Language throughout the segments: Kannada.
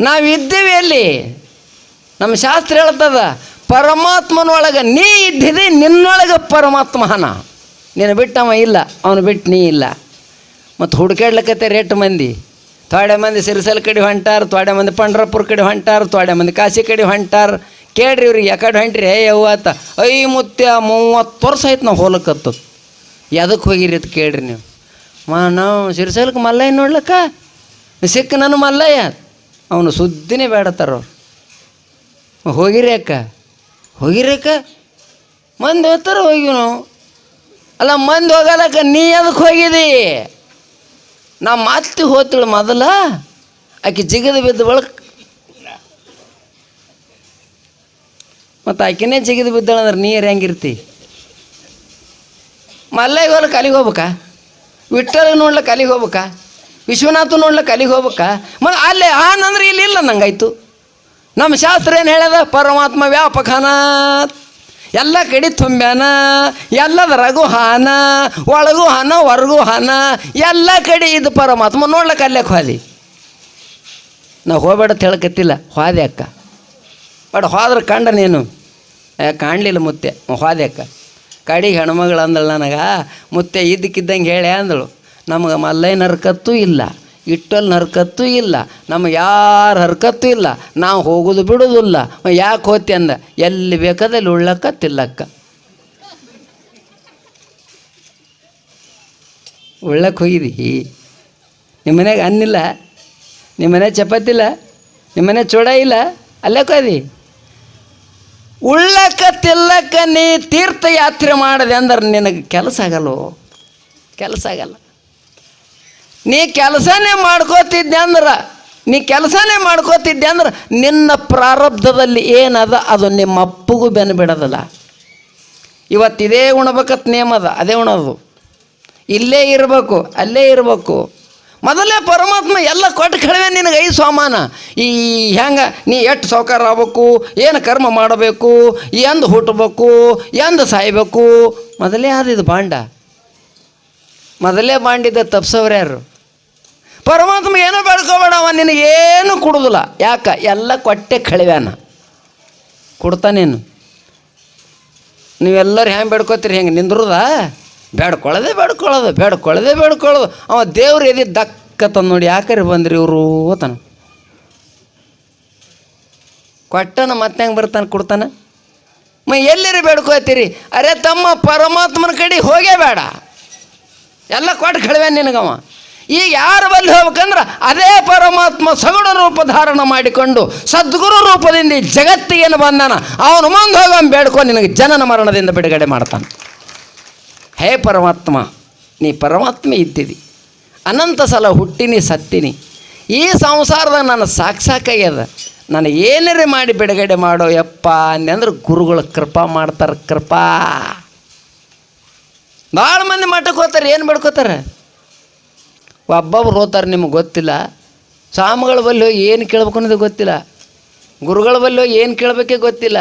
ನಾವಿದ್ದೀವಿ ಅಲ್ಲಿ. ನಮ್ಮ ಶಾಸ್ತ್ರ ಹೇಳ್ತದ, ಪರಮಾತ್ಮನೊಳಗೆ ನೀ ಇದ್ದಿದೆ, ನಿನ್ನೊಳಗೆ ಪರಮಾತ್ಮನ ನೀನು ಬಿಟ್ಟವ ಇಲ್ಲ, ಅವನು ಬಿಟ್ಟು ನೀ ಇಲ್ಲ. ಮತ್ತು ಹುಡುಕಾಡ್ಲಿಕ್ಕೆ ರೇಟ್ ಮಂದಿ. ಥೋಡೆ ಮಂದಿ ಸಿರಿಸಲ್ ಕಡೆ ಹೊಂಟಾರ ಥೋಡೆ ಮಂದಿ ಪಂಡ್ರಪುರ ಕಡೆ ಹೊಂಟಾರ ಥೋಡೆ ಮಂದಿ ಕಾಶಿ ಕಡೆ ಹೊಂಟಾರ. ಕೇಳ್ರಿ ಇವ್ರಿಗೆ, ಯಾಕಡೆ ಹೊಂಟ್ರಿ? ಏ ಯವ್ವತ್ತ ಐ ಮುತ್ಯ, ಮೂವತ್ತು ವರ್ಷ ಆಯ್ತು ನಾವು ಹೋಲಕತ್ತು. ಎದಕ್ಕೆ ಹೋಗಿರಿ ಅಂತ ಕೇಳ್ರಿ ನೀವು. ಮಾ, ನಾವು ಸಿರಿಸಲ್ಕ ಮಲ್ಲಯ್ಯ ನೋಡ್ಲಕ್ಕ? ಸಿಕ್ಕ ನಾನು ಮಲ್ಲಯ್ಯ. ಅವನು ಸುದ್ದಿನೇ ಬೇಡತ್ತಾರ ಅವ್ರು ಹೋಗಿರಿ ಅಕ್ಕ. ಹೋಗಿರಿ ಅಕ್ಕ. ಮಂದಿ ಹೋಗ್ತಾರ ಹೋಗಿವಿ ನಾವು. ಅಲ್ಲ, ಮಂದಿ ಹೋಗಲ್ಲಕ್ಕ ನೀ ಅದಕ್ಕೆ ಹೋಗಿದಿ? ನಾ ಮತ್ತೆ ಹೋತಳು ಮೊದಲ. ಆಕೆ ಜಿಗದ ಬಿದ್ದ ಬಳಕ. ಮತ್ತು ಆಕೆನೇ ಜಿಗಿದು ಬಿದ್ದಾಳ ಅಂದ್ರೆ ನೀರು ಹೆಂಗಿರ್ತಿ? ಮಲ್ಲೆಗೆ ಹೊಲಕ್ಕೆ ಅಲ್ಲಿಗೆ ಹೋಗ್ಬೇಕಾ? ವಿಠ್ಠಲ ನೋಡ್ಲಿಕ್ಕೆ ಅಲ್ಲಿಗೆ ಹೋಗ್ಬೇಕಾ? ವಿಶ್ವನಾಥ ನೋಡ್ಲಿಕ್ಕೆ ಅಲ್ಲಿಗೆ ಹೋಗ್ಬೇಕ? ಮತ್ತು ಅಲ್ಲೇ ಆನ್ ಅಂದ್ರೆ ಇಲ್ಲಿ ಇಲ್ಲ ನಂಗಾಯ್ತು. ನಮ್ಮ ಶಾಸ್ತ್ರ ಏನು ಹೇಳ್ಯದ? ಪರಮಾತ್ಮ ವ್ಯಾಪಕನ. ಎಲ್ಲ ಕಡೆ ತುಂಬ್ಯಾನ ಎಲ್ಲದ ರಘು ಹಾನ ಒಳಗೂ ಹಾನ ಹೊರಗೂ ಹಾನ ಎಲ್ಲ ಕಡೆ ಇದು ಪರಮಾತ್ಮ ನೋಡ್ಲಿಕ್ಕೆ ಅಲ್ಲೇ ಹೋದಿ ನಾವು ಹೋಗ್ಬೇಡ ಹೇಳಕತ್ತಿಲ್ಲ. ಹೋದೆ ಅಕ್ಕ. ಬಟ್ ಹೋದ್ರೆ ಕಂಡ ನೀನು. ಕಾಣಲಿಲ್ಲ ಮುತ್ತೆ. ಹೋದೆ ಅಕ್ಕ. ಕಡೆಗೆ ಹೆಣ್ಮಗಳು ಅಂದಳು ನನಗೆ. ಮುತ್ತೆ ಇದ್ದಕ್ಕಿದ್ದಂಗೆ ಹೇಳಿ ಅಂದಳು. ನಮಗೆ ಮಲ್ಲೈನ ಹರ್ಕತ್ತೂ ಇಲ್ಲ ಇಟ್ಟಲ್ಲಿ ಹರ್ಕತ್ತೂ ಇಲ್ಲ ನಮ್ಮ ಯಾರ ಹರ್ಕತ್ತೂ ಇಲ್ಲ, ನಾವು ಹೋಗೋದು ಬಿಡೋದಿಲ್ಲ. ಯಾಕೆ ಹೋತಿ ಅಂದ, ಎಲ್ಲಿ ಬೇಕಾದಲ್ಲಿ ಉಳ್ಳಕ್ಕ ತಿಲ್ಲಕ್ಕ ಉಳ್ಳಕ್ಕೆ ಹೋಗಿದಿ? ನಿಮ್ಮ ಮನೆಗೆ ಅನ್ನಿಲ್ಲ ನಿಮ್ಮ ಮನೆ ಚಪಾತಿ ಇಲ್ಲ? ನಿಮ್ಮ ಮನೆ ಚೂಡ ಇಲ್ಲ? ಅಲ್ಲೇ ಕೋದಿ ಉಳ್ಳಕ್ಕ ತಿಲ್ಲಕ್ಕ ನೀ ತೀರ್ಥಯಾತ್ರೆ ಮಾಡಿದೆ ಅಂದ್ರೆ ನಿನಗೆ ಕೆಲಸ ಆಗಲ್ಲೋ ಕೆಲಸ ಆಗಲ್ಲ. ನೀ ಕೆಲಸನೇ ಮಾಡ್ಕೋತಿದ್ದೆ ಅಂದ್ರೆ, ನೀ ಕೆಲಸನೇ ಮಾಡ್ಕೋತಿದ್ದೆ ಅಂದ್ರೆ ನಿನ್ನ ಪ್ರಾರಬ್ಧದಲ್ಲಿ ಏನದ ಅದು ನಿಮ್ಮ ಅಪ್ಪಗೂ ಬೆನ್ನು ಬಿಡೋದಲ್ಲ. ಇವತ್ತು ಇದೇ ಉಣ್ಬೇಕತ್ ನೇಮದ ಅದ, ಅದೇ ಉಣೋದು. ಇಲ್ಲೇ ಇರಬೇಕು, ಅಲ್ಲೇ ಇರಬೇಕು. ಮೊದಲೇ ಪರಮಾತ್ಮ ಎಲ್ಲ ಕೊಟ್ಟು ಕಡಿಮೆ ನಿನಗೆ ಐದು ಸೋಮಾನ. ಈ ಹೆಂಗೆ ನೀ ಎಷ್ಟು ಸೌಕಾರ ಆಗ್ಬೇಕು, ಏನು ಕರ್ಮ ಮಾಡಬೇಕು, ಎಂದು ಹುಟ್ಟಬೇಕು ಎಂದು ಸಾಯ್ಬೇಕು. ಮೊದಲೇ ಆದಿದು ಬಾಂಡ. ಮೊದಲೇ ಬಾಂಡಿದ್ದ ತಪ್ಸವ್ರು ಯಾರು? ಪರಮಾತ್ಮ ಏನೂ ಬೆಳ್ಕೊಬೇಡ ಅವ ನಿನಗೆ ಏನು ಕೊಡೋದಿಲ್ಲ. ಯಾಕ? ಎಲ್ಲ ಕೊಟ್ಟೆ ಕಳಿವ್ಯಾನ. ಕೊಡ್ತಾನೇನು ನೀವೆಲ್ಲರೂ ಹೆಂಗೆ ಬೇಡ್ಕೋತೀರಿ? ಹೆಂಗೆ ನಿಂದ್ರದ? ಬೇಡ್ಕೊಳ್ಳೋದೇ ಬೇಡ್ಕೊಳ್ಳೋದು ಬೇಡ್ಕೊಳ್ಳೋದೇ ಬೇಡ್ಕೊಳ್ಳೋದು. ಅವ ದೇವ್ರು ಎದಿ ದಕ್ಕತ್ತ ನೋಡಿ ಯಾಕರಿ ಬಂದ್ರಿ ಇವರು ಓತಾನ ಕೊಟ್ಟನ ಮತ್ತೆ ಹೆಂಗೆ ಬರ್ತಾನೆ ಕೊಡ್ತಾನೆ? ಮ, ಎಲ್ಲಿರಿ ಬೇಡ್ಕೋತೀರಿ? ಅರೆ ತಮ್ಮ ಪರಮಾತ್ಮನ ಕಡೆ ಹೋಗೇ ಬೇಡ. ಎಲ್ಲ ಕೊಟ್ಟು ಕಳಿವೆ ನಿನಗವ. ಈಗ ಯಾರು ಬಂದು ಹೋಗ್ಬೇಕಂದ್ರೆ ಅದೇ ಪರಮಾತ್ಮ ಸಗುಣ ರೂಪ ಧಾರಣ ಮಾಡಿಕೊಂಡು ಸದ್ಗುರು ರೂಪದಿಂದ ಈ ಜಗತ್ತಿಗೇನು ಬಂದಾನ. ಅವನು ಮುಂದೆ ಹೋಗೋ ಬೇಡ್ಕೊ ನಿನಗೆ ಜನನ ಮರಣದಿಂದ ಬಿಡುಗಡೆ ಮಾಡ್ತಾನೆ. ಹೇ ಪರಮಾತ್ಮ, ನೀ ಪರಮಾತ್ಮ ಇದ್ದಿದಿ. ಅನಂತ ಸಲ ಹುಟ್ಟಿನಿ, ಸತ್ತಿನಿ. ಈ ಸಂಸಾರದಾಗ ನನ್ನ ಸಾಕು ಸಾಕಾಗ್ಯದ ನಾನು ಏನರೇ ಮಾಡಿ ಬಿಡುಗಡೆ ಮಾಡೋ ಯಪ್ಪ ಅಂದ್ರೆ ಗುರುಗಳು ಕೃಪಾ ಮಾಡ್ತಾರೆ, ಕೃಪಾ. ಭಾಳ ಮಂದಿ ಮಠಕ್ಕೆ ಹೋಗ್ತಾರೆ, ಏನು ಬೇಡ್ಕೋತಾರೆ ಒಬ್ಬೊಬ್ರು ಓದ್ತಾರೆ ನಿಮಗೆ ಗೊತ್ತಿಲ್ಲ. ಸ್ವಾಮಿಗಳ ಬಲ್ಲಿ ಹೋಗಿ ಏನು ಕೇಳ್ಬೇಕು ಅನ್ನೋದು ಗೊತ್ತಿಲ್ಲ. ಗುರುಗಳ ಬಲ್ಲಿ ಹೋಗಿ ಏನು ಕೇಳಬೇಕೇ ಗೊತ್ತಿಲ್ಲ.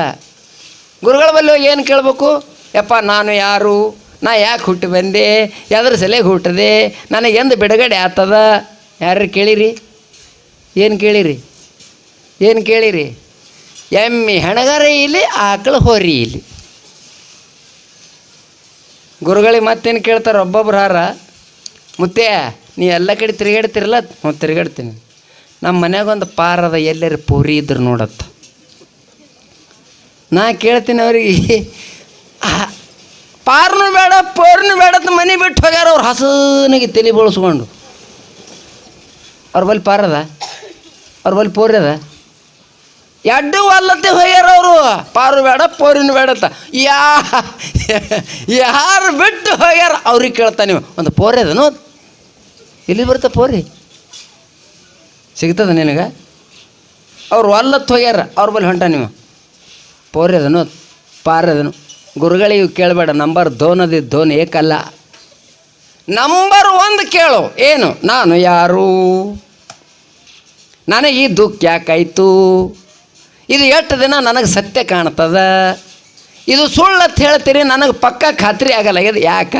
ಗುರುಗಳ ಬಲ್ಲಿ ಹೋಗಿ ಏನು ಕೇಳಬೇಕು? ಯಪ್ಪ, ನಾನು ಯಾರು? ನಾ ಯಾಕೆ ಹುಟ್ಟು ಬಂದೆ? ಯಾವ್ದ್ರ ಸಲೆಗೆ ಹುಟ್ಟಿದೆ ನನಗೆ ಎಂದು ಬಿಡುಗಡೆ ಆತದ ಯಾರು ಕೇಳಿರಿ? ಏನು ಕೇಳಿರಿ? ಏನು ಕೇಳಿರಿ? ಎಮ್ಮಿ ಹೆಣಗಾರ ಇಲ್ಲಿ ಆಕಳು ಹೋರಿ ಇಲ್ಲಿ ಗುರುಗಳಿಗೆ ಮತ್ತೇನು ಕೇಳ್ತಾರೆ? ಒಬ್ಬೊಬ್ರು ಹಾರ ಮುತ್ತೆ ನೀ ಎಲ್ಲ ಕಡೆ ತಿರುಗಾಡ್ತಿರಲ್ಲ ಹ್ಞೂ ತಿರುಗಾಡ್ತೀನಿ. ನಮ್ಮ ಮನ್ಯಾಗ ಒಂದು ಪಾರದ ಎಲ್ಲರ ಪೂರಿ ಇದ್ರು ನೋಡತ್ತ. ನಾ ಕೇಳ್ತೀನಿ ಅವ್ರಿಗೆ ಪಾರ್ನು ಬೇಡ, ಪೋರ್ನು ಬೇಡ ಅಂತ ಮನೆ ಬಿಟ್ಟು ಹೋಗ್ಯಾರ ಅವ್ರು ಹಸನಿಗೆ ತಲೆ ಬಳಸ್ಕೊಂಡು. ಅವ್ರ ಬಲ್ಲಿ ಪಾರದ ಅವ್ರ ಬಲ್ಲಿ ಪೋರಿ ಅದ? ಎಡ್ಡು ಅಲ್ಲತ್ತೆ ಹೋಗ್ಯಾರ ಅವರು. ಪಾರು ಬೇಡ, ಪೋರಿನ ಬೇಡ ಅಂತ. ಯಾ, ಯಾರು ಬಿಟ್ಟು ಹೋಗ್ಯಾರ ಅವ್ರಿಗೆ ಕೇಳ್ತಾನೆ ಒಂದು ಪೋರಿ ಎಲ್ಲಿ ಬರ್ತಾ ಪೋರಿ ಸಿಗ್ತದ ನಿನಗೆ? ಅವ್ರು ಒಲ್ಲತ್ತು ಹೋಗ್ಯಾರ, ಅವ್ರ ಬಳಿ ಹೊಂಟ ನೀವು. ಪೋರಿ ಅದನು, ಪಾರಿ ಅದನು. ಗುರುಗಳಿಗೆ ಕೇಳಬೇಡ, ನಂಬರ್ ಧೋನದಿ ಧೋನ್ ಏಕಲ್ಲ. ನಂಬರ್ ಒಂದು ಕೇಳು, ಏನು? ನಾನು ಯಾರು? ನನಗೆ ಈ ದುಃಖ ಯಾಕಾಯಿತು? ಇದು ಎಷ್ಟು ದಿನ ನನಗೆ ಸತ್ಯ ಕಾಣ್ತದ? ಇದು ಸುಳ್ಳು ಹೇಳ್ತೀರಿ, ನನಗೆ ಪಕ್ಕ ಖಾತ್ರಿ ಆಗಲ್ಲ, ಇದು ಯಾಕ?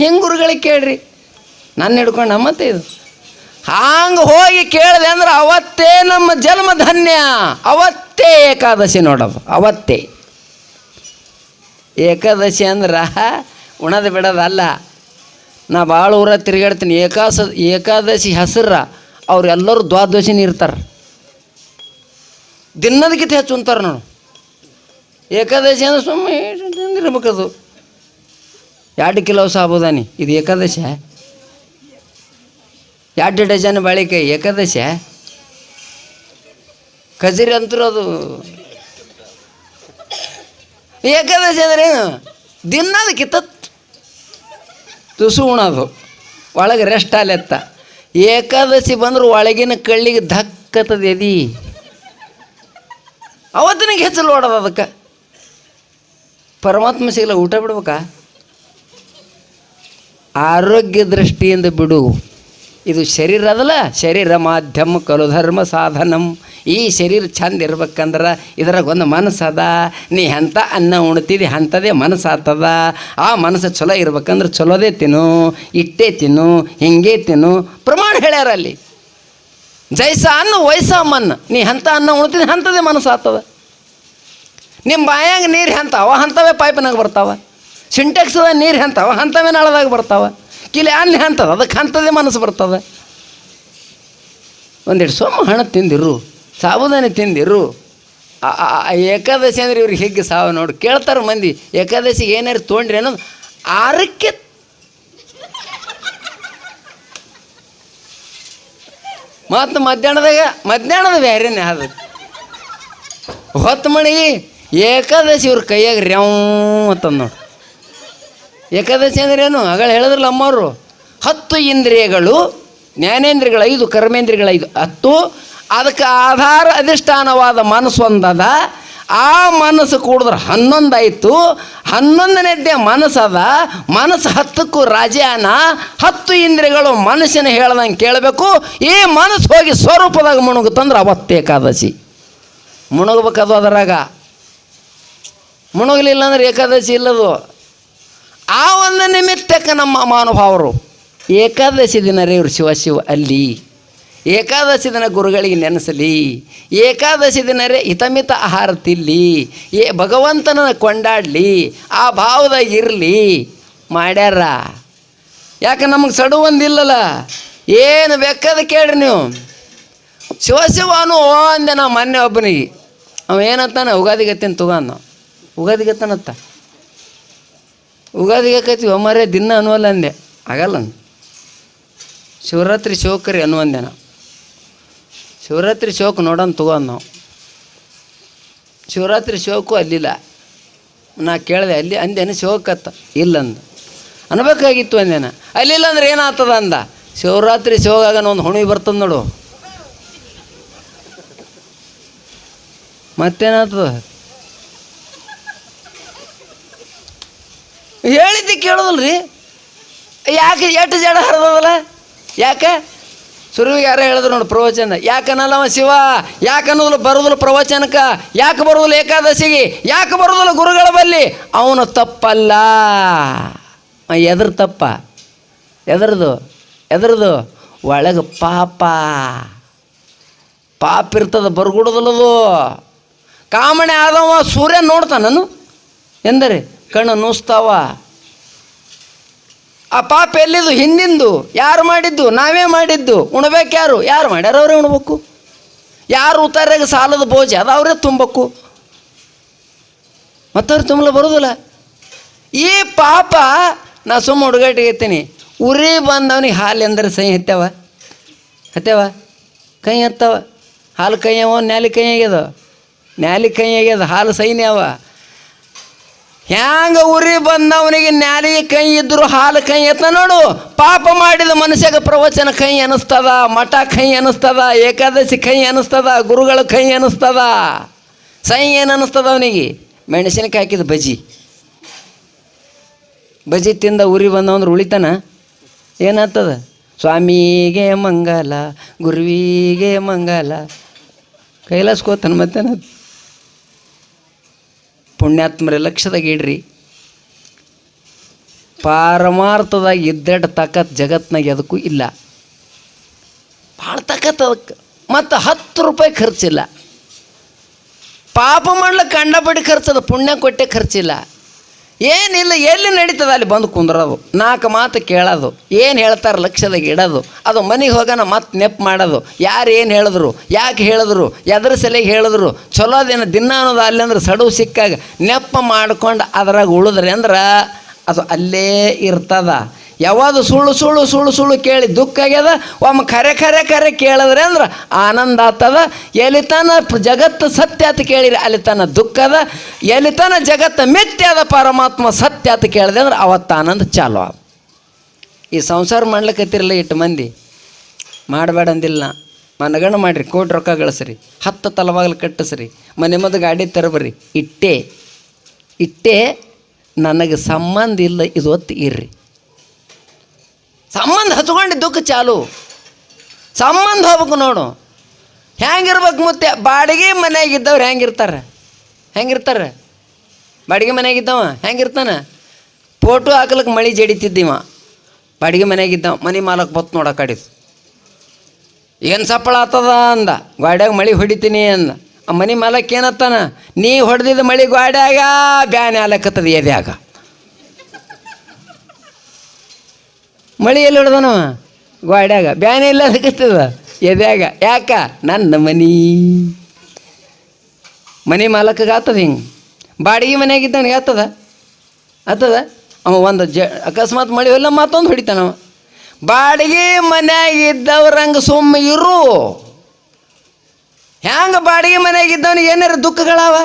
ಹೆಂಗೆ ಗುರುಗಳಿಗೆ ಕೇಳ್ರಿ? ನನ್ನ ಹಿಡ್ಕೊಂಡು ನಮ್ಮತ್ತೆ ಇದು. ಹಾಂಗೆ ಹೋಗಿ ಕೇಳಿದೆ ಅಂದ್ರೆ ಅವತ್ತೇ ನಮ್ಮ ಜನ್ಮ ಧನ್ಯ ಅವತ್ತೇ ಏಕಾದಶಿ ನೋಡೋದು, ಅವತ್ತೇ. ಏಕಾದಶಿ ಅಂದ್ರೆ ಉಣದು ಬಿಡೋದಲ್ಲ ನಾ ಭಾಳ ಊರ ತಿರುಗಾಡ್ತೀನಿ. ಏಕಾಸ, ಏಕಾದಶಿ ಹೆಸರ, ಅವರೆಲ್ಲರೂ ದ್ವಾದಶಿನ ಇರ್ತಾರೆ. ದಿನದಕ್ಕಿಂತ ಹೆಚ್ಚು ಉಣ್ತಾರೆ ನೋಡು. ಏಕಾದಶಿ ಅಂದ್ರೆ ಸುಮ್ಮನೆ ಇರ್ಬೇಕದು. ಎರಡು ಕಿಲೋ ಸಾಬುದಾನಿ. ಇದು ಏಕಾದಶಿ. ಎರಡು ಡಜನ್ ಬಾಳಿಕಾಯಿ ಏಕಾದಶಿ. ಖಜೂರಿ ಅಂತೂ ಅದು ಏಕಾದಶಿ ಅಂದ್ರೆ ಏನು? ಕಿತ್ತ ತುಸು ಉಣೋದು. ಒಳಗೆ ರೆಸ್ಟ್ ಆಲೆತ್ತ ಏಕಾದಶಿ ಬಂದ್ರೆ ಒಳಗಿನ ಕಳ್ಳಿಗೆ ಧಕ್ಕತ್ತದ ಎದಿ. ಅವತ್ತಿನಿಗೆ ಹೆಚ್ಚಲು ಓಡದ ಅದಕ್ಕೆ. ಪರಮಾತ್ಮ ಸಿಗಲ್ಲ, ಊಟ ಬಿಡ್ಬೇಕಾ? ಆರೋಗ್ಯ ದೃಷ್ಟಿಯಿಂದ ಬಿಡು. ಇದು ಶರೀರ ಅದಲ್ಲ, ಶರೀರ ಮಾಧ್ಯಮ, ಕಲು ಧರ್ಮ ಸಾಧನಂ. ಈ ಶರೀರ ಚಂದ ಇರ್ಬೇಕಂದ್ರೆ ಇದ್ರಾಗ ಒಂದು ಮನಸ್ಸು ನೀ ಎಂಥ ಅನ್ನ ಉಣ್ತಿದ್ದಿ ಅಂಥದೇ ಮನಸ್ಸು ಆ ಮನಸ್ಸು ಚಲೋ ಇರ್ಬೇಕಂದ್ರೆ ಚಲೋದೇ ತಿನ್ನು, ಇಟ್ಟೇ ತಿನ್ನು, ಹಿಂಗೆ ತಿನ್ನು. ಪ್ರಮಾಣ ಹೇಳ್ಯಾರ ಅಲ್ಲಿ. ಜೈಸ ಅನ್ನ ವಯಸ್ಸ ಮನ್ನ. ನೀ ಎಂಥ ಅನ್ನ ಉಣ್ತಿದ್ದಿ ಅಂಥದೇ ಮನಸ್ಸು ಆತದ ನಿಮ್ಮ ಬಾಯಾಗ ನೀರು ಹೆಂತಾವ ಅಂಥವೇ ಪೈಪಿನಾಗ ಬರ್ತಾವ. ಸಿಂಟೆಕ್ಸದ ನೀರು ಹೆಂತಾವ ಅಂಥವೇ ನಾಳದಾಗ ಬರ್ತಾವ. ಕಿಲಿ ಅಲ್ಲಿ ಅಂತದ, ಅದಕ್ಕೆ ಅಂತದೇ ಮನಸ್ಸು ಬರ್ತದೆ. ಒಂದೆರಡು ಸೊಮ್ಮ ಹಣ ತಿಂದಿರು ಸಾಬುದಾನಿ ತಿಂದಿರು ಏಕಾದಶಿ ಅಂದ್ರೆ ಇವ್ರಿಗೆ ಹೇಗೆ ಸಾವು ನೋಡು. ಕೇಳ್ತಾರೆ ಮಂದಿ, ಏಕಾದಶಿಗೆ ಏನಾರು ತೊಗೊಂಡ್ರಿ ಅನ್ನೋದು ಆರಕ್ಕೆ ಮತ್ತು ಮಧ್ಯಾಹ್ನದಾಗ, ಮಧ್ಯಾಹ್ನದ ಬೇರೆನೇ ಅದು. ಹೊತ್ತು ಮಣಿ ಏಕಾದಶಿ ಇವ್ರ ಕೈಯಾಗ ರ್ಯಾವ್ ಅಂತಂದು ನೋಡು. ಏಕಾದಶಿ ಅಂದ್ರೆ ಏನು? ಆಗಳ ಹೇಳಿದ್ರಲ್ಲ ಅಮ್ಮವರು. ಹತ್ತು ಇಂದ್ರಿಯಗಳು, ಜ್ಞಾನೇಂದ್ರಿಯಗಳು ಐದು, ಕರ್ಮೇಂದ್ರಿಯಗಳು ಐದು, ಹತ್ತು. ಅದಕ್ಕೆ ಆಧಾರ ಅಧಿಷ್ಠಾನವಾದ ಮನಸ್ಸು ಒಂದದ. ಆ ಮನಸ್ಸು ಕೂಡಿದ್ರೆ ಹನ್ನೊಂದಾಯಿತು. ಹನ್ನೊಂದನೇದ್ದೇ ಮನಸ್ಸದ. ಮನಸ್ಸು ಹತ್ತಕ್ಕೂ ರಾಜ್ಯಾನ ಹತ್ತು ಇಂದ್ರಿಯಗಳು ಮನಸ್ಸಿನ ಹೇಳ್ದಂಗೆ ಕೇಳಬೇಕು. ಈ ಮನಸ್ಸು ಹೋಗಿ ಸ್ವರೂಪದಾಗ ಮುಣುಗುತ್ತಂದ್ರೆ ಅವತ್ತು ಏಕಾದಶಿ. ಮುಣಗಬೇಕದು ಅದರಾಗ. ಮುಣುಗಲಿಲ್ಲ ಅಂದ್ರೆ ಏಕಾದಶಿ ಇಲ್ಲದು. ಆ ಒಂದು ನಿಮಿತ್ತಕ್ಕೆ ನಮ್ಮ ಮಹಾನುಭಾವರು ಏಕಾದಶಿ ದಿನ ರೀ ಇವರು ಶಿವ ಅಲ್ಲಿ. ಏಕಾದಶಿ ದಿನ ಗುರುಗಳಿಗೆ ನೆನೆಸಲಿ. ಏಕಾದಶಿ ದಿನರೇ ಹಿತಮಿತ ಆಹಾರ ತಿಲ್ಲಿ ಏ ಭಗವಂತನ ಕೊಂಡಾಡಲಿ. ಆ ಭಾವದಾಗ ಇರಲಿ. ಮಾಡ್ಯಾರ. ಯಾಕೆ ನಮಗೆ ಸಡು ಒಂದಿಲ್ಲಲ್ಲ? ಏನು ಬೇಕಾದ ಕೇಳ್ರಿ ನೀವು. ಶಿವ ಶಿವ ಅಂದೆ ನಾ ಮೊನ್ನೆ ಒಬ್ಬನಿಗೆ. ಅವ ಏನಂತಾನೆ? ಉಗಾದಿಗತ್ತೇನು ತಗೊಂಡು ನಾವು ಉಗಾದಿಗೆ ಹತ್ತಾನತ್ತ ಉಗಾದಿಗೆ ಹಾಕೈತಿ ಒಮ್ಮರೆ ದಿನ ಅನ್ನುವಲ್ಲ ಅಂದೆ. ಆಗಲ್ಲ. ಶಿವರಾತ್ರಿ ಶೋಕರಿ ಅನ್ನುವಂದೆ ನಾವು ಶಿವರಾತ್ರಿ ಶೋಕ್ ನೋಡೋಣ ತಗೊಂಡ್ ನಾವು. ಶಿವರಾತ್ರಿ ಶೋಕು ಅಲ್ಲಿಲ್ಲ. ನಾ ಕೇಳಿದೆ, ಅಲ್ಲಿ ಅಂದೇನು ಶೋಕತ್ತ? ಇಲ್ಲಂದ ಅನ್ಬೇಕಾಗಿತ್ತು ಅಂದೇನ ಅಲ್ಲಿಲ್ಲ ಅಂದ್ರೆ ಏನಾಗ್ತದ ಅಂದ? ಶಿವರಾತ್ರಿ ಶಿವಗಾಗ ಒಂದು ಹುಣಿ ಬರ್ತದೆ ನೋಡು. ಮತ್ತೇನಾಗ್ತದ? ಹೇಳಿದ್ದೆ ಕೇಳೋದಲ್ರಿ. ಯಾಕೆ ಎಷ್ಟು ಜಡ ಹರಿದದಲ್ಲ? ಯಾಕೆ? ಸುರುವಿಗೆ ಯಾರೋ ಹೇಳಿದ್ರು ನೋಡಿ ಪ್ರವಚನ. ಯಾಕನಲ್ಲ ಅವ ಶಿವ? ಯಾಕನ್ನೋದಿಲ್ಲ ಬರೋದಿಲ್ಲ ಪ್ರವಚನಕ್ಕೆ ಯಾಕೆ ಬರೋದಿಲ್ಲ ಏಕಾದಶಿಗೆ? ಯಾಕೆ ಬರೋದಿಲ್ಲ ಗುರುಗಳ ಬಲ್ಲಿ? ಅವನು ತಪ್ಪಲ್ಲ. ಎದ್ರ ತಪ್ಪ. ಎದ್ರದು ಎದ್ರದು ಒಳಗೆ ಪಾಪ. ಪಾಪ ಇರ್ತದೆ ಬರ್ಗುಡದಲ್ಲದು. ಕಾಮಣೆ ಆದವ ಸೂರ್ಯ ನೋಡ್ತಾನನು ಎಂದರೆ? ಕಣ್ಣು ನೂಸ್ತಾವ. ಆ ಪಾಪ ಎಲ್ಲಿದು ಹಿಂದಿಂದು. ಯಾರು ಮಾಡಿದ್ದು? ನಾವೇ ಮಾಡಿದ್ದು. ಉಣ್ಬೇಕು ಯಾರು? ಯಾರು ಮಾಡ್ಯಾರ ಅವರೇ ಉಣ್ಬೇಕು. ಯಾರು ಉತ್ತಾರ್ಯಾಗ ಸಾಲದ ಬೋಜೆ ಅದು ಅವರೇ ತುಂಬಬೇಕು ಮತ್ತವ್ರು ತುಂಬಲು ಬರೋದಿಲ್ಲ. ಈ ಪಾಪ ನಾ ಸುಮ್ಮ ಹುಡುಗಾಟಿಗೆ ಉರಿ ಬಂದವನಿಗೆ ಹಾಲು ಎಂದ್ರೆ ಸೈ ಹತ್ತವ ಹತ್ತವ ಕೈ ಹತ್ತವ? ಹಾಲು ಕೈ ಅವ, ನ್ಯಾಲಿ ಕೈ ಆಗ್ಯದ? ನ್ಯಾಲಿ ಕೈ ಆಗ್ಯದ, ಹಾಲು ಸೈನ್ಯವ ಹ್ಯಾಂಗ ಉರಿ ಬಂದವನಿಗೆ ನ್ಯಾಲಿ ಕೈ ಇದ್ರು ಹಾಲು ಕೈ ಎತ್ತ ನೋಡು. ಪಾಪ ಮಾಡಿದ ಮನುಷ್ಯಗ ಪ್ರವಚನ ಕೈ ಅನಿಸ್ತದ, ಮಠ ಕೈ ಅನಿಸ್ತದ, ಏಕಾದಶಿ ಕೈ ಅನಿಸ್ತದ, ಗುರುಗಳ ಕೈ ಅನಿಸ್ತದ. ಸೈ ಏನು ಅನಿಸ್ತದ ಅವನಿಗೆ? ಮೆಣಸಿನಕಾಯಿ ಹಾಕಿದ ಬಜಿ ಬಜಿ ತಿಂದ ಉರಿ ಬಂದವಂದ್ರೆ ಉಳಿತಾನ? ಏನಾಗ್ತದ? ಸ್ವಾಮಿಗೆ ಮಂಗಲ, ಗುರುವಿಗೆ ಮಂಗಲ. ಕೈಲಾಸ್ಕೋತಾನ ಮತ್ತೇನ ಪುಣ್ಯಾತ್ಮರೇ ಲಕ್ಷದಾಗ ಇಡ್ರಿ. ಪಾರಮಾರ್ಥದಾಗ ಇದ್ದೆಡ್ ತಾಕತ್ ಜಗತ್ನಾಗ ಎದಕ್ಕೂ ಇಲ್ಲ. ಭಾಳ ತಾಕತ್ ಅದಕ್ಕೆ. ಮತ್ತು ಹತ್ತು ರೂಪಾಯಿ ಖರ್ಚಿಲ್ಲ. ಪಾಪ ಮಾಡ್ಲಿಕ್ಕೆ ಕಂಡಪಡಿ ಖರ್ಚದ ಪುಣ್ಯ ಕೊಟ್ಟೆ ಖರ್ಚಿಲ್ಲ. ಏನಿಲ್ಲ, ಎಲ್ಲಿ ನಡೀತದೆ ಅಲ್ಲಿ ಬಂದು ಕುಂದ್ರೋದು. ನಾಲ್ಕು ಮಾತು ಕೇಳೋದು. ಏನು ಹೇಳ್ತಾರೆ ಲಕ್ಷ್ಯದಾಗ ಇಡೋದು. ಅದು ಮನೆಗೆ ಹೋಗೋಣ ಮತ್ತೆ ನೆಪ್ ಮಾಡೋದು. ಯಾರು ಏನು ಹೇಳಿದ್ರು, ಯಾಕೆ ಹೇಳಿದ್ರು, ಎದ್ರ ಸಲಿಗೆ ಹೇಳಿದ್ರು ಚಲೋ ದಿನ ದಿನ ಅನ್ನೋದು ಅಲ್ಲಿ ಅಂದ್ರೆ ಸಡುವು ಸಿಕ್ಕಾಗ ನೆಪ್ಪ ಮಾಡ್ಕೊಂಡು ಅದ್ರಾಗ ಉಳಿದ್ರಿ ಅಂದ್ರೆ ಅದು ಅಲ್ಲೇ ಇರ್ತದ. ಯಾವುದು ಸುಳ್ಳು ಸುಳ್ಳು ಸುಳ್ಳು ಸುಳ್ಳು ಕೇಳಿ ದುಃಖ ಆಗ್ಯದ, ಒಮ್ಮೆ ಖರೆ ಖರೆ ಖರೆ ಕೇಳಿದ್ರೆ ಅಂದ್ರೆ ಆನಂದ ಆತದ ಎಲ್ಲಿ ತನ ಜಗತ್ತು ಸತ್ಯ ಅಂತ ಕೇಳಿರಿ ಅಲ್ಲಿ ತನ ದುಃಖದ ಎಲ್ಲಿ ತನ ಜಗತ್ತು ಮಿಥ್ಯ ಅದ, ಪರಮಾತ್ಮ ಸತ್ಯ ಅಂತ ಕೇಳಿದೆ ಅಂದ್ರೆ ಅವತ್ತು ಆನಂದ ಚಾಲು ಆದ. ಈ ಸಂಸಾರ ಮಾಡ್ಲಿಕ್ಕತ್ತಿರಲ್ಲ ಇಟ್ಟು ಮಂದಿ? ಮಾಡಬೇಡ ಅಂದಿಲ್ಲ. ಮನಗಣ ಮಾಡಿರಿ, ಕೋಟಿ ರೊಕ್ಕ ಗಳಿಸ್ರಿ, ಹತ್ತು ತಲವಾಗಲು ಕಟ್ಟಿಸ್ರಿ, ಮನೆ ಮದ್ದು ಗಾಡಿ ತರಬರಿ ಇಟ್ಟೆ. ಇಟ್ಟೆ, ನನಗೆ ಸಂಬಂಧ ಇಲ್ಲ, ಇದು ಹೊತ್ತು ಇರ್ರಿ. ಸಂಬಂಧ ಹಚ್ಕೊಂಡಿದ್ದಕ್ಕೆ ಚಾಲು. ಸಂಬಂಧ ಹೋಗ್ಬೇಕು ನೋಡು. ಹೆಂಗಿರ್ಬೇಕು ಮತ್ತೆ ಬಾಡಿಗೆ ಮನೆಯಾಗಿದ್ದವ್ರು ಹೆಂಗಿರ್ತಾರೆ? ಹೆಂಗಿರ್ತಾರೆ? ಬಾಡಿಗೆ ಮನೆಯಾಗಿದ್ದವ? ಹೆಂಗಿರ್ತಾನೆ? ಫೋಟೋ ಹಾಕ್ಲಿಕ್ಕೆ ಮಳಿ ಜಡಿತಿದ್ದೀವ. ಬಾಡಿಗೆ ಮನೆಯಾಗಿದ್ದವ. ಮನೆ ಮಾಲಕ್ ಬತ್ ನೋಡ ಏನು ಸಪ್ಪಳ ಆತದ ಅಂದ? ಗಾಡ್ಯಾಗ ಮಳೆ ಹೊಡಿತೀನಿ ಅಂದ. ಆ ಮನೆ ಮಾಲಕ್ ಏನತ್ತಾನ? ನೀ ಹೊಡೆದಿದ್ದ ಮಳೆ ಗಾಡ್ಯಾಗ ಬ್ಯಾನೆ ಆಲಕ್ಕತ್ತದ ಎದ್ಯಾಗ. ಮಳೆ ಎಲ್ಲಿ ಹೊಡೆದನವ? ಗಾಡ್ಯಾಗ. ಬ್ಯಾನೆ ಇಲ್ಲ ಅದಕ್ಕತ್ತದ ಎದ್ಯಾಗ? ಯಾಕ? ನನ್ನ ಮನಿ. ಮನೆ ಮಾಲಕಗೆ ಆತದ ಹಿಂಗೆ? ಬಾಡಿಗೆ ಮನೆಯಾಗಿದ್ದವನಿಗೆ ಆತದ ಆತದ ಅವ ಒಂದು ಜ, ಅಕಸ್ಮಾತ್ ಮಳೆ ಎಲ್ಲ ಮತ್ತೊಂದು ಹೊಡಿತಾನವ ಬಾಡಿಗೆ ಮನ್ಯಾಗ ಇದ್ದವ್ರಂಗೆ ಸುಮ್ಮ ಇರು. ಹ್ಯಾಂಗ ಬಾಡಿಗೆ ಮನೆಯಾಗಿದ್ದವನಿಗೆ ಏನಾರ ದುಃಖಗಳವ?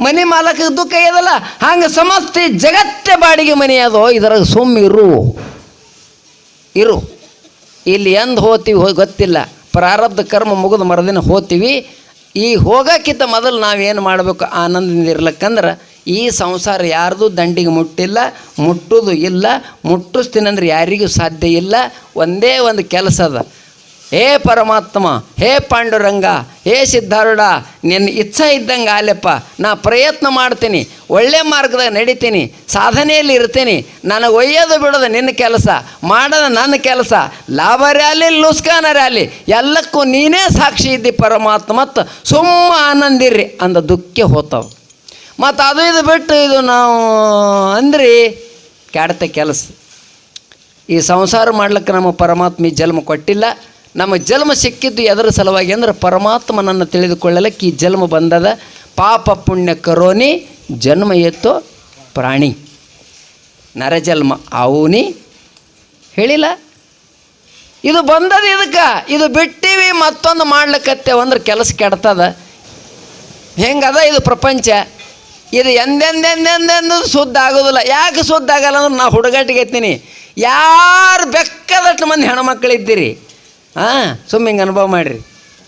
ಮನೆ ಮಾಲಕ ದುಃಖ ಇದಲ್ಲ ಹಂಗೆ ಸಮಸ್ತೆ ಜಗತ್ತೇ ಬಾಡಿಗೆ ಮನೆ ಅದೋ, ಇದ್ರಾಗ ಸುಮ್ಮ ಇರು. ಇರು. ಇಲ್ಲಿ ಎಂದು ಹೋಗ್ತೀವಿ ಹೋ ಗೊತ್ತಿಲ್ಲ. ಪ್ರಾರಬ್ಧ ಕರ್ಮ ಮುಗಿದು ಮರದಿನ ಹೋತೀವಿ. ಈ ಹೋಗೋಕ್ಕಿಂತ ಮೊದಲು ನಾವೇನು ಮಾಡಬೇಕು? ಆನಂದದಿಂದ ಇರ್ಲಕ್ಕಂದ್ರೆ ಈ ಸಂಸಾರ ಯಾರ್ದು ದಂಡಿಗೆ ಮುಟ್ಟಿಲ್ಲ, ಮುಟ್ಟುದು ಇಲ್ಲ, ಮುಟ್ಟಿಸ್ತೀನಂದ್ರೆ ಯಾರಿಗೂ ಸಾಧ್ಯ ಇಲ್ಲ. ಒಂದೇ ಒಂದು ಕೆಲಸ ಅದ. ಹೇ ಪರಮಾತ್ಮ, ಹೇ ಪಾಂಡುರಂಗ, ಹೇ ಸಿದ್ಧಾರುಡ ನಿನ್ನ ಇಚ್ಛೆ ಇದ್ದಂಗೆ ಆಲೆಪ್ಪ, ನಾ ಪ್ರಯತ್ನ ಮಾಡ್ತೀನಿ, ಒಳ್ಳೆ ಮಾರ್ಗದಾಗ ನಡಿತೀನಿ, ಸಾಧನೆಯಲ್ಲಿ ಇರ್ತೀನಿ, ನನಗೆ ಒಯ್ಯೋದು ಬಿಡೋದು ನಿನ್ನ ಕೆಲಸ, ಮಾಡೋದು ನನ್ನ ಕೆಲಸ, ಲಾಭ ರ್ಯಾಲಿ, ಲುಸ್ಕಾನ ರ್ಯಾಲಿ, ಎಲ್ಲಕ್ಕೂ ನೀನೇ ಸಾಕ್ಷಿ ಇದ್ದಿ ಪರಮಾತ್ಮ ಮತ್ತು ಸುಮ್ಮ ಆನಂದಿರ್ರಿ ಅಂದ ದುಃಖ ಹೋತಾವ. ಮತ್ತು ಅದು ಇದು ಬಿಟ್ಟು ಇದು ನಾವು ಅಂದ್ರಿ ಕೆಡತೆ ಕೆಲಸ. ಈ ಸಂಸಾರ ಮಾಡ್ಲಿಕ್ಕೆ ನಮ್ಮ ಪರಮಾತ್ಮ ಜನ್ಮ ಕೊಟ್ಟಿಲ್ಲ. ನಮ್ಮ ಜನ್ಮ ಸಿಕ್ಕಿದ್ದು ಎದರ ಸಲುವಾಗಿ ಅಂದ್ರೆ ಪರಮಾತ್ಮನನ್ನು ತಿಳಿದುಕೊಳ್ಳಲಿಕ್ಕೆ ಈ ಜನ್ಮ ಬಂದದ ಪಾಪ ಪುಣ್ಯ ಕರೋನಿ, ಜನ್ಮ ಎತ್ತೋ ಪ್ರಾಣಿ. ನರಜನ್ಮ ಅವನಿ ಹೇಳಿಲ್ಲ? ಇದು ಬಂದದ ಇದಕ್ಕೆ. ಇದು ಬಿಟ್ಟಿವಿ, ಮತ್ತೊಂದು ಮಾಡ್ಲಿಕ್ಕತ್ತೇವಂದ್ರೆ ಕೆಲಸ ಕೆಡ್ತದ. ಹೆಂಗದ ಇದು ಪ್ರಪಂಚ? ಇದು ಎಂದೆಂದೆಂದೆಂದೆಂದು ಶುದ್ಧ ಆಗೋದಿಲ್ಲ. ಯಾಕೆ ಶುದ್ಧ ಆಗಲ್ಲ ಅಂದ್ರೆ ನಾ ಹುಡುಗಾಟಿಗೆ ಎತ್ತೀನಿ. ಯಾರು ಬೆಕ್ಕದಷ್ಟು ಮಂದಿ ಹೆಣ್ಮಕ್ಳಿದ್ದೀರಿ? ಹಾಂ ಸುಮ್ಮ ಹಿಂಗೆ ಅನುಭವ ಮಾಡಿರಿ.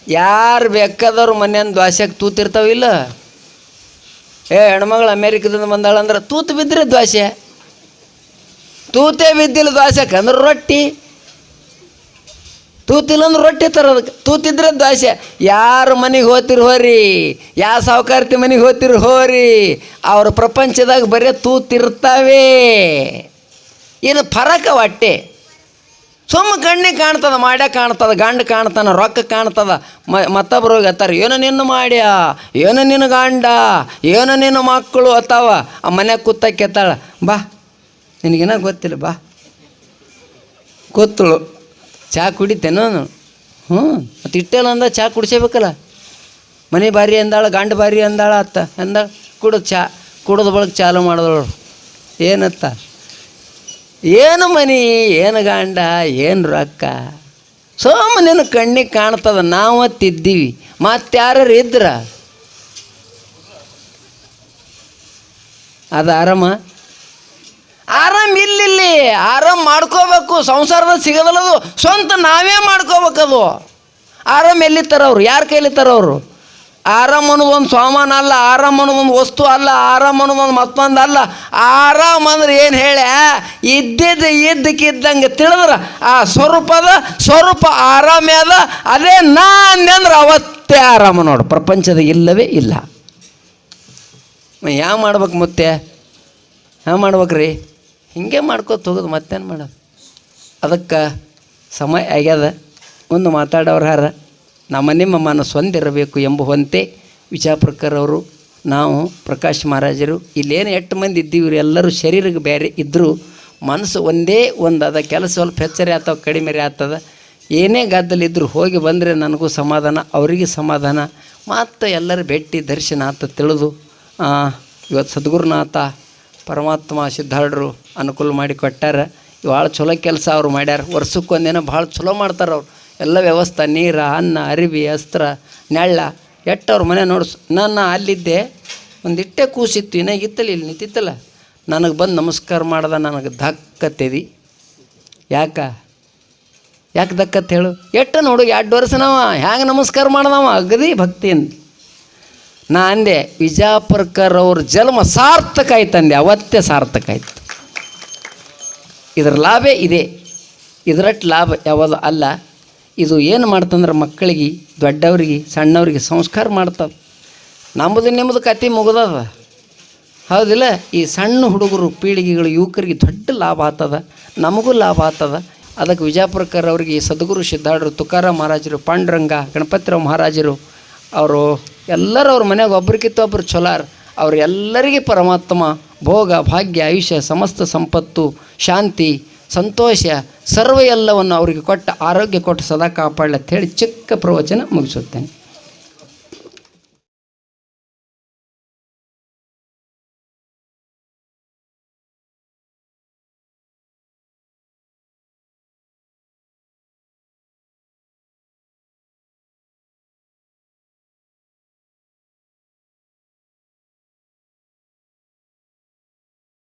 ಯಾರು ಬೇಕಾದವ್ರು ಮನೆಯನ್ನು ತೂತಿರ್ತಾವ ತೂತಿರ್ತಾವಿಲ್ಲ ಏ, ಹೆಣ್ಮಗಳು ಅಮೇರಿಕದಿಂದ ಬಂದಾಳಂದ್ರೆ ತೂತು ಬಿದ್ದರೆ ದ್ವಾಸೆ. ತೂತೇ ಬಿದ್ದಿಲ್ಲ ದ್ವಾಸಕ್ಕೆ ಅಂದ್ರೆ ರೊಟ್ಟಿ. ತೂತಿಲ್ಲ ಅಂದ್ರೆ ರೊಟ್ಟಿ ತರೋದಕ್ಕೆ ತೂತಿದ್ರೆ ದ್ವಾಸೆ. ಯಾರು ಮನೆಗೆ ಹೋತಿರಿ ಹೋರಿ ಯಾವ ಸಾವುಕಾರ್ತಿ ಮನೆಗೆ ಹೋತಿರಿ ಹೋರಿ, ಅವ್ರ ಪ್ರಪಂಚದಾಗ ಬರೀ ತೂತಿರ್ತಾವೆ. ಏನು ಫರಕ ಹೊಟ್ಟೆ? ಸುಮ್ಮ ಕಣ್ಣಿಗೆ ಕಾಣ್ತದ, ಮಾಡ್ಯ ಕಾಣ್ತದ, ಗಂಡ ಕಾಣ್ತಾನ, ರೊಕ್ಕ ಕಾಣ್ತದ. ಮ, ಮತ್ತೊಬ್ರು ಅತ್ತಾರ ಏನು ನಿನ್ನ ಮಾಡ್ಯ, ಏನು ನಿನ್ನ ಗಂಡ, ಏನು ನಿನ್ನ ಮಕ್ಕಳು ಅತ್ತಾವ ಆ ಮನೆ ಕೂತ ಕೆತ್ತಾಳ ಬಾ, ನಿನಗೇನ ಗೊತ್ತಿಲ್ಲ, ಬಾ. ಕೂತಳು ಚಹಾ ಕುಡಿತೇನೋ ಹ್ಞೂ, ಮತ್ತು ಇಟ್ಟೆಲ್ಲ ಅಂದ ಚಹಾ ಕುಡಿಸಬೇಕಲ್ಲ. ಮನೆ ಬಾರಿ ಅಂದಾಳ, ಗಂಡ ಬಾರಿ ಅಂದಾಳ ಅತ್ತ ಅಂದ ಕುಡ್ದು ಚಾ, ಕುಡ್ದು ಬಳಕ ಚಾಲು ಮಾಡಿದಳು ಏನತ್ತ? ಏನು ಮನಿ, ಏನು ಗಂಡ, ಏನು ರೊಕ್ಕ? ಸೋಮನಿನ ಕಣ್ಣಿಗೆ ಕಾಣ್ತದ ನಾವತ್ತಿದ್ದೀವಿ ಮತ್ತೆ ಮತ್ತಾರು ಇದ್ರ? ಅದು ಆರಾಮ? ಆರಾಮ್ ಇಲ್ಲಿ ಆರಾಮ್ ಮಾಡ್ಕೋಬೇಕು ಸಂಸಾರದ ಸಿಗದಲ್ಲದು. ಸ್ವಂತ ನಾವೇ ಮಾಡ್ಕೋಬೇಕದು. ಆರಾಮ್ ಎಲ್ಲಿ ತರವ್ರು ಯಾರ ಕೈಲಿ ತರವ್ರು ಆರಾಮ್ ಅನ್ನೋದು ಒಂದು ಸಾಮಾನು ಅಲ್ಲ ಆರಾಮ್ ಅನ್ನೋದು ಒಂದು ವಸ್ತು ಅಲ್ಲ ಆರಾಮ್ ಅನ್ನೋದು ಒಂದು ಮತ್ತೊಂದು ಅಲ್ಲ. ಆರಾಮ್ ಅಂದ್ರೆ ಏನು ಹೇಳಿ ಇದ್ದಿದ್ದು ಇದ್ದಕ್ಕಿದ್ದಂಗೆ ತಿಳಿದ್ರೆ ಆ ಸ್ವರೂಪದ ಸ್ವರೂಪ ಆರಾಮೇ ಅದ, ಅದೇ ನಾ ಅಂದೆ ಅವತ್ತೇ ಆರಾಮ ನೋಡು. ಪ್ರಪಂಚದ ಇಲ್ಲವೇ ಇಲ್ಲ. ಯಾವ ಮಾಡ್ಬೇಕು ಮತ್ತೆ? ಯಾವ ಮಾಡ್ಬೇಕ್ರಿ? ಹಿಂಗೆ ಮಾಡ್ಕೋತ ಹೋಗೋದು ಮತ್ತೇನು ಮಾಡೋದು? ಅದಕ್ಕೆ ಸಮಯ ಆಗ್ಯದ. ಒಂದು ಮಾತಾಡೋರು ಹಾರ ನಮ್ಮ ನಿಮ್ಮ ಮನಸ್ಸು ಹೊಂದಿರಬೇಕು ಎಂಬುವಂತೆ ಅವರು, ನಾವು ಪ್ರಕಾಶ್ ಮಹಾರಾಜರು, ಇಲ್ಲೇನು ಎಷ್ಟು ಮಂದಿ ಇದ್ದೀವಿ ಇವ್ರು ಎಲ್ಲರೂ ಶರೀರಕ್ಕೆ ಬೇರೆ ಇದ್ದರೂ ಮನಸ್ಸು ಒಂದೇ ಒಂದು ಅದ ಕೆಲಸ ಸ್ವಲ್ಪ ಹೆಚ್ಚರಿ ಆಗ್ತಾವೆ ಕಡಿಮೆ ಆಗ್ತದ ಏನೇ ಗದ್ದಲಿದ್ದರೂ ಹೋಗಿ ಬಂದರೆ ನನಗೂ ಸಮಾಧಾನ, ಅವರಿಗೆ ಸಮಾಧಾನ. ಮತ್ತು ಎಲ್ಲರೂ ಭೇಟಿ ದರ್ಶನ ಅಂತ ತಿಳಿದು ಇವತ್ತು ಸದ್ಗುರುನಾಥ, ಪರಮಾತ್ಮ ಸಿದ್ಧಾರ್ಡರು ಅನುಕೂಲ ಮಾಡಿ ಕೊಟ್ಟಾರ ಭಾಳ ಚಲೋ ಕೆಲಸ ಅವ್ರು ಮಾಡ್ಯಾರ. ವರ್ಷಕ್ಕೊಂದೇನೋ ಭಾಳ ಚಲೋ ಮಾಡ್ತಾರೆ ಅವ್ರು. ಎಲ್ಲ ವ್ಯವಸ್ಥೆ, ನೀರು, ಅನ್ನ, ಅರಿವಿ, ಅಸ್ತ್ರ, ನೆಳ್ಳ, ಎಟ್ಟವ್ರ ಮನೆ ನೋಡಿಸ್. ನಾನು ಅಲ್ಲಿದ್ದೆ ಒಂದಿಟ್ಟೆ ಕೂಸಿತ್ತು ಇನ್ನಾಗಿತ್ತಲ್ಲ ಇಲ್ಲಿ ನಿಂತಿತ್ತಲ್ಲ. ನನಗೆ ಬಂದು ನಮಸ್ಕಾರ ಮಾಡ್ದ ನನಗೆ ದಕ್ಕತ್ತೆದಿ ಯಾಕ? ಯಾಕೆ ದಕ್ಕತ್ ಹೇಳು? ಎಟ್ಟ ನೋಡು, ಎರಡು ವರ್ಷ ನಾವ ಹ್ಯಾಂಗೆ ನಮಸ್ಕಾರ ಮಾಡ್ದವ? ಅಗದಿ ಭಕ್ತಿಯಿಂದ. ನಾ ಅಂದೆ, ವಿಜಾಪುರ್ಕರ್ ಅವ್ರ ಜನ್ಮ ಸಾರ್ಥಕ ಆಯ್ತು ಅಂದೆ, ಅವತ್ತೇ ಸಾರ್ಥಕ ಆಯ್ತು. ಇದರ ಲಾಭೇ ಇದೆ. ಇದರಟ್ಟು ಲಾಭ ಯಾವುದು ಅಲ್ಲ. ಇದು ಏನು ಮಾಡ್ತಂದ್ರೆ ಮಕ್ಕಳಿಗೆ, ದೊಡ್ಡವ್ರಿಗೆ, ಸಣ್ಣವ್ರಿಗೆ ಸಂಸ್ಕಾರ ಮಾಡ್ತದೆ ನಮ್ಮದು ನಿಮ್ಮದು ಕತೆ ಮುಗ್ದದ. ಹೌದಿಲ್ಲ? ಈ ಸಣ್ಣ ಹುಡುಗರು, ಪೀಳಿಗೆಗಳು, ಯುವಕರಿಗೆ ದೊಡ್ಡ ಲಾಭ ಆತದ ನಮಗೂ ಲಾಭ ಆತದ ಅದಕ್ಕೆ ವಿಜಾಪುರಕರ್ ಅವರಿಗೆ ಸದ್ಗುರು ಸಿದ್ಧಾಡ್ರು ತುಕಾರಾಮ್ ಮಹಾರಾಜರು, ಪಾಂಡುರಂಗ, ಗಣಪತಿರಾವ್ ಮಹಾರಾಜರು, ಅವರು ಎಲ್ಲರೂ ಅವ್ರ ಮನ್ಯಾಗ ಒಬ್ರಿಗಿಂತ ಒಬ್ಬರು ಚೊಲಾರ್ ಅವ್ರು ಎಲ್ಲರಿಗೆ ಪರಮಾತ್ಮ, ಭೋಗ, ಭಾಗ್ಯ, ಆಯುಷ್ಯ, ಸಮಸ್ತ ಸಂಪತ್ತು, ಶಾಂತಿ ಸಂತೋಷ ಸರ್ವ ಎಲ್ಲವನ್ನು ಅವರಿಗೆ ಕೊಟ್ಟ ಆರೋಗ್ಯ ಕೊಟ್ಟು ಸದಾ ಅಂತ ಹೇಳಿ ಚಿಕ್ಕ ಪ್ರವಚನ ಮುಗಿಸುತ್ತೇನೆ.